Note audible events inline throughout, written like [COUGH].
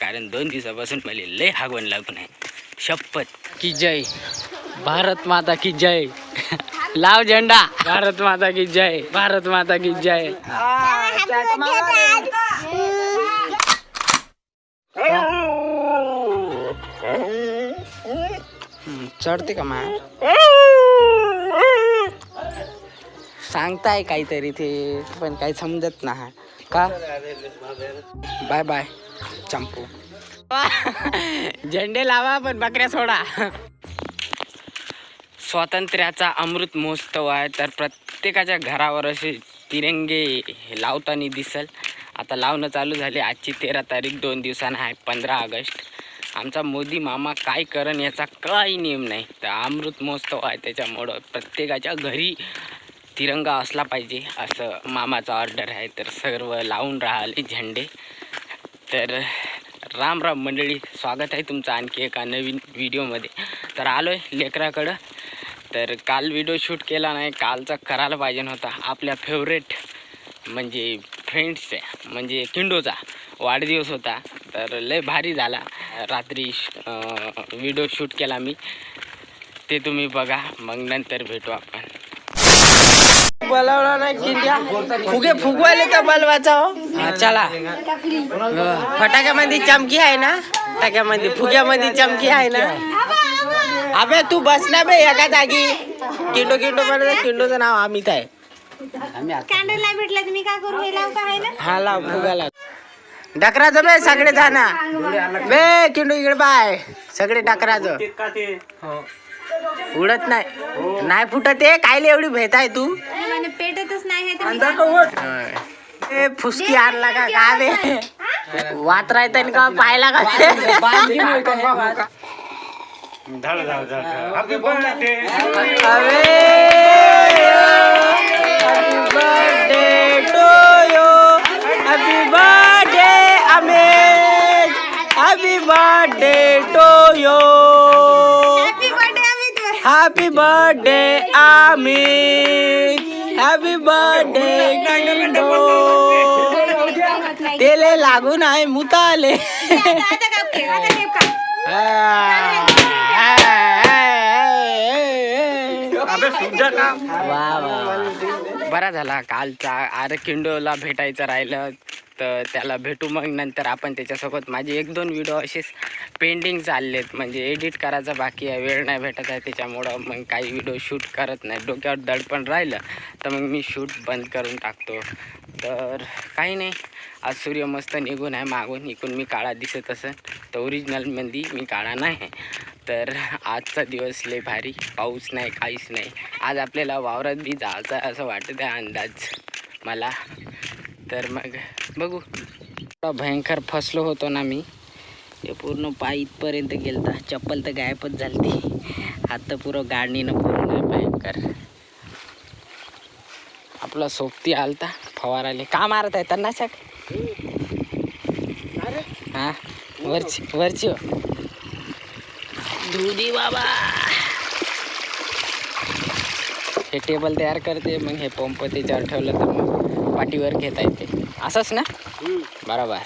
कारण दोन दिवसापासून मला लय हागवण लागून आहे. शपथ की जय. भारत माता की जय. लाव झेंडा. भारत माता की जय. भारत माता की जय. चढते का मा सांगताय काहीतरी ते पण काही समजत नाही. का? बाय बाय चंपू [LAUGHS] झेंडे लावा पण बकऱ्या सोडा. स्वातंत्र्याचा अमृत महोत्सव आहे तर प्रत्येकाच्या घरावर असे तिरंगे लावताना दिसल. आता लावणं चालू झाले आजची तेरा तारीख दोन दिवसानं आहे पंधरा ऑगस्ट. आमचा मोदी मामा काय करण याचा काही नियम नाही. तर अमृत महोत्सव आहे त्याच्यामुळं प्रत्येकाच्या घरी तिरंगा असला पाहिजे असं मामाचा ऑर्डर आहे. तर सर्व लावून राहिले झेंडे. तर राम राम मंडळी स्वागत आहे तुमचं आणखी एका नवीन व्हिडिओमध्ये. तर आलो आहे लेकराकडं. तर काल व्हिडिओ शूट केला नाही कालचा करायला पाहिजे नव्हता. आपल्या फेवरेट म्हणजे फ्रेंड्स म्हणजे किंडोचा वाढदिवस होता. तर लय भारी झाला. रात्री व्हिडिओ शूट केला मी. ते तुम्ही बघा मग नंतर भेटू आपण. बोलावला नाही किंड्या फुगे फुगवायले तर बलवाचा हो? चला. फटाक्यामध्ये चमकी आहे ना? फटाक्यामध्ये फुग्यामध्ये चमकी आहे ना? अबे तू बसला बे एका जागी. किंडो किंडो म्हणत किंडोचं नाव अमित आहे. कॅन्डल नाही भेटला तुम्ही काय करू? हे लावू का आहे ना? हा लाव फुगाला डकराचं बे सगळे जाणार. बे किंडो इकडे बाय सगळे डकराचं. उडत नाही. नाही फुटत आहे. कायले एवढी भेट आहे तू? पेटतच नाही हे ए फुसकी आणला का? का बे? वात राहत का पायला का Happy birthday. to you. Happy birthday, Amit. Happy birthday, Kindo. तेले लागून आहे मुताले वा वा बरा झाला कालचा अरे किंडोला भेटायचं राहिलं तर त्याला भेटू मग नंतर आपण त्याच्यासोबत माझे एक दोन व्हिडिओ असेच पेंडिंग चाललेत. म्हणजे एडिट करायचा बाकी आहे वेळ नाही भेटत आहे त्याच्यामुळं मग काही व्हिडिओ शूट करत नाही. डोक्यावर दडपण राहिलं तर मग मी शूट बंद करून टाकतो. तर काही नाही. आज सूर्य मस्त निघून आहे मागून. इकून मी काळा दिसत असेल तर ओरिजिनलमध्ये मी काळा नाही. तर आजचा दिवस लय भारी. पाऊस नाही काहीच नाही. आज आपल्याला वावरात बी जायचं आहे असं वाटत आहे अंदाज मला. तर मग बघू. थोडा भयंकर फसलो होतो ना मी. ते पूर्ण पाय इथपर्यंत गेलता. चप्पल तर गायबच झाली हात तर पुरं गाडणीनं पूर्ण भयंकर. आपला सोबती आलता फवाराले का मारत आहे त्यांना शाक? हा? वरची वरची हो. बाबा! हे टेबल तयार करते मग हे पंप त्याच्यावर ठेवलं तर मग पाठीवर घेता येते असंच ना? बरोबर.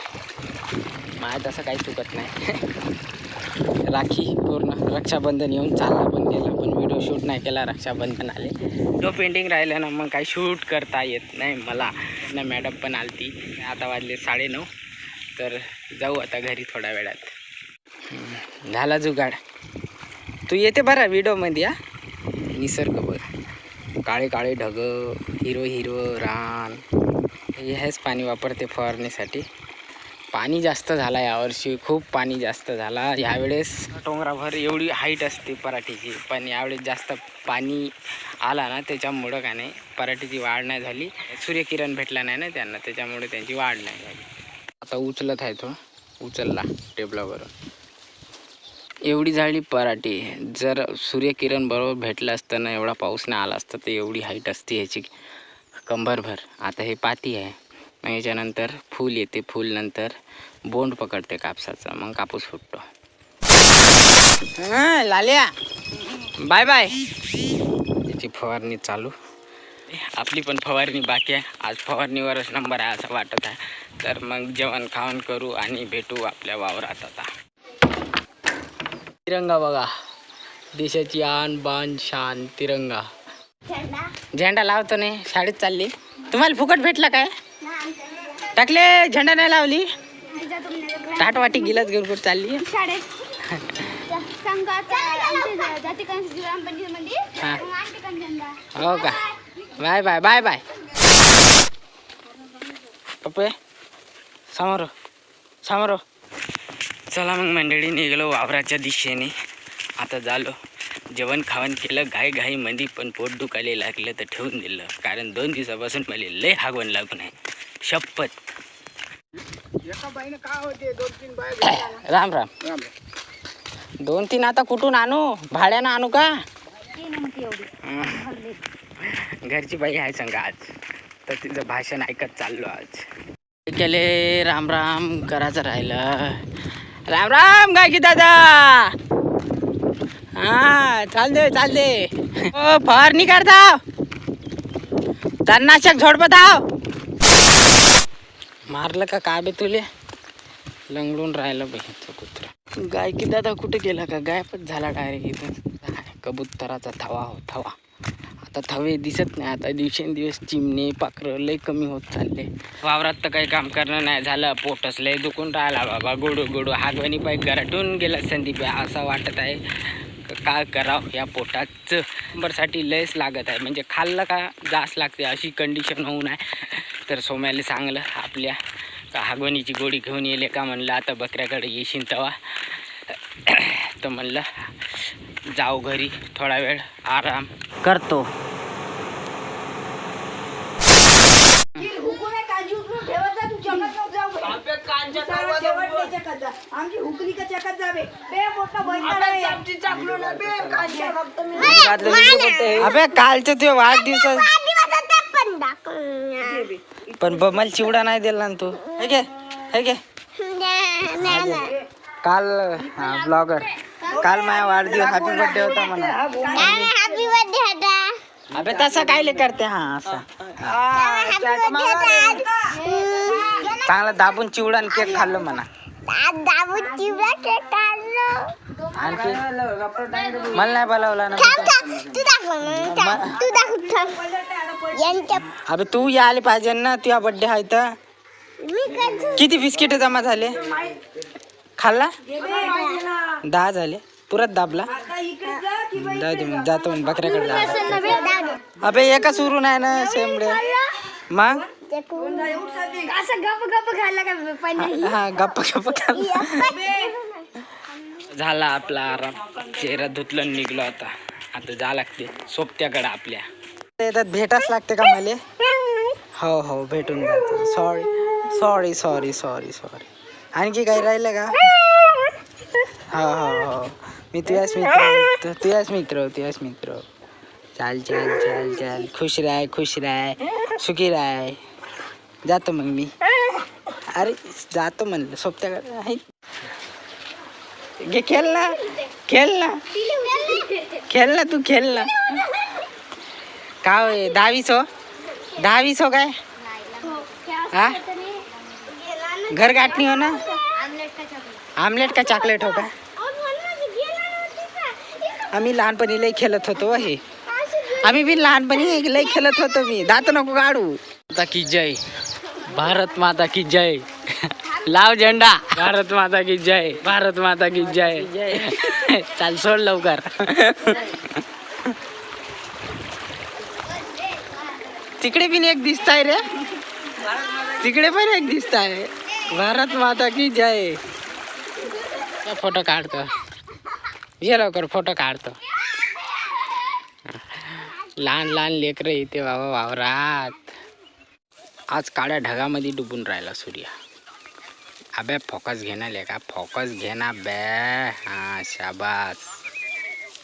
माझ्या तसं काही चुकत नाही. [LAUGHS] राखी पूर्ण रक्षाबंधन येऊन चालला पण गेला पण व्हिडिओ शूट नाही केला रक्षाबंधन आले. जो पेंटिंग राहिलं ना मग काही शूट करता येत नाही मला. ना मॅडम पण आलती. आता वाजले साडेनऊ. तर जाऊ आता घरी थोड्या वेळात. झाला जुगाड. तू येते बरं व्हिडिओमध्ये हा? निसर्ग बघ. काळे काळे ढग हिरो हिरो रान हेच पाणी वापरते फवारणीसाठी. पाणी जास्त झाला यावर्षी खूप पाणी जास्त झाला. ह्यावेळेस डोंगराभर एवढी हाईट असते पराठीची पण यावेळेस जास्त पाणी आला ना त्याच्यामुळं काय नाही पराठीची वाढ नाही झाली. सूर्यकिरण भेटला नाही ना त्यांना त्याच्यामुळे त्यांची वाढ नाही झाली. आता उचलत आहे तो उचलला टेबलावरून. एवढी झाली पराठी. जर सूर्यकिरण बरोबर भेटलं असतं ना एवढा पाऊस नाही आला असता तर एवढी हाईट असते ह्याची कंबरभर. आता हे पाती आहे. मग याच्यानंतर फूल येते. फूल नंतर बोंड पकडते कापसाचा. मग कापूस फुटतो. हां लाल्या. Bye bye. त्याची फवारणी चालू. आपली पण फवारणी बाकी आहे. आज फवारणीवरच नंबर आहे असं वाटत आहे. तर मग जेवण खावण करू आणि भेटू आपल्या वावरात आता. तिरंगा बघा. देशाची आन बान शान तिरंगा. झेंडा? लावतो नाही शाळेत चालली. तुम्हाला फुकट भेटला काय? टाकले झेंडा नाही लावली. ताटवाटी गिलास घेऊन कुठं चालली? हा. हो का? Bye bye bye bye. पप्पे समोर समोर. चला मग मंडळी निघलो वावराच्या दिशेने. आता झालो. जेवण खावण केलं घाई घाई मध्ये पण पोट दुखायला लागलं तर ठेवून दिलं. कारण दोन दिवसापासून मला लय हागवण लागून आहे शपथ. [COUGHS] राम राम. दोन तीन आता कुठून आणू? भाड्यानं आणू का. [LAUGHS] घरची बाई आहे सांगा आज. तर तिचं भाषण ऐकत चाललो आज. केले राम राम. करायचं राहिलं. राम राम गायकी दादा. हा चाल दे चाल दे हो फवारणी करता तणनाशक झोड मारलं का काय बे तुले? लंगडून राहिलं बघितलं कुत्रा. गायकी दादा कुठे गेला का? गायपच झाला डायरेक्ट इथं. कबुतराचा थवा हो थवा. आता थवे दिसत नाही. आता दिवसेंदिवस चिमणे पाखरं लय कमी होत चालले. वावरात तर काही काम करणं नाही झालं. पोटच लय दुखून राहिला बाबा. गोडू गोडू. हागवणी पाय घराटून गेला संदीप. असं वाटत आहे. का काय करावं या पोटाचं? नंबरसाठी लयच लागत आहे. म्हणजे खाल्लं का जास लागते अशी कंडिशन होऊ नये तर सोम्याला चांगलं आपल्या का हागवणीची गोळी घेऊन येले का म्हणलं आता बकऱ्याकडे येशील तवा. तर म्हणलं जाऊ घरी. थोडा वेळ आराम करतो. हुकली का चकत जावे बे मोठा बैठा अबे कालचं ते वाढदिवस पण ब- मला चिवडा नाही दिला ना तू. हे घे हे घे. काल हा ब्लॉगर काल माझा वाढदिवस हॅपी बर्थडे होता म्हणा. अबे तसं काय करते हा असं. चांगला दाबून चिवडा आणि केक खाल्लं म्हणा. आणखी? मला नाही बोलावला ना अबे तू या आले पाहिजे ना तुझा बर्थडे आहे तर. किती बिस्किट जमा झाले? खाल्ला? दहा झाले. पुरत दाबला. जातो बकऱ्याकडे अबे एका सुरू नाही ना शेंबडे मग? असं गप गप खायला का पण हा गप्पा गप्पा खाल्ला झाला आपला आराम. चेहरा धुतलं निघलो आता. आता जा लागते. सोबत्याकडे आपल्या. येतात भेटाच लागते का मला? हो हो भेटून जातो. Sorry sorry sorry sorry sorry आणखी काही राहिलं का? हो हो हो. मी तुझ्याच मित्र तुझ्याच मित्र तुझ्याच मित्र. चाल चाल चाल चाल. खुश राह खुश राह. सुखी आहे जातो मग मी. अरे जातो म्हणलं सोबत्याकडे आहे. घे खेळ ना खेळ ना. खेळ ना तू खेळ ना. का होय दहावीस हो? दहावीस हो काय? हा? घर गाठणी हो ना? आमलेट का चॉकलेट हो का? आम्ही लहानपणी लई खेळत होतो हो हे. आम्ही बी लहानपणी लई खेळत होतो मी. दात नको काढू. माता की जय. भारत माता की जय. लाव झेंडा. भारत माता की जय. भारत माता की जय. चाल सोड लवकर. तिकडे पण एक दिसताय रे. तिकडे पण एक दिसताय. भारत माता की जय. फोटो काढतो. ये लवकर फोटो काढतो. लहान लहान लेकरं इथे बाबा वावरात. आज काळ्या ढगामध्ये डुबून राहिला सूर्य. अबे फोकस घेणार लेका फोकस घेणार बे. हा शाबास.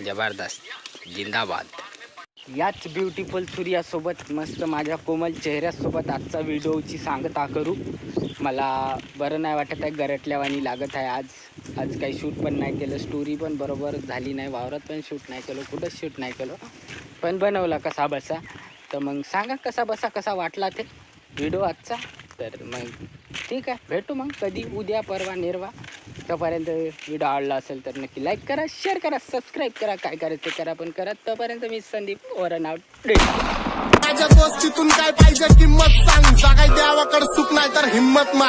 जबरदस्त. जिंदाबाद. याच ब्युटिफुल सूर्यासोबत मस्त माझ्या कोमल चेहऱ्यासोबत आजचा व्हिडिओची सांगता करू. मला बरं नाही वाटत आहे गरटल्यावानी लागत आहे आज. आज काही शूट पण नाही केलं स्टोरी पण बरोबर झाली नाही वावरात पण शूट नाही केलं कुठंच शूट नाही केलं. पण बनवला कसा बसा. तर मग सांगा कसा बसा कसा वाटला ते. व्हिडिओ आजचा. तर मग ठीक आहे भेटू मग कधी उद्या परवा निर्वा. तोपर्यंत व्हिडिओ आवडला असेल तर नक्की लाईक करा शेअर करा सबस्क्राईब करा काय करायचं ते करा. पण करा तोपर्यंत मी संदीप ओरन आउट माझ्या दोस्तीतून काय पाहिजे किंमत सांग. सगळ्या देवाकडे चुक नाही तर हिंमत मा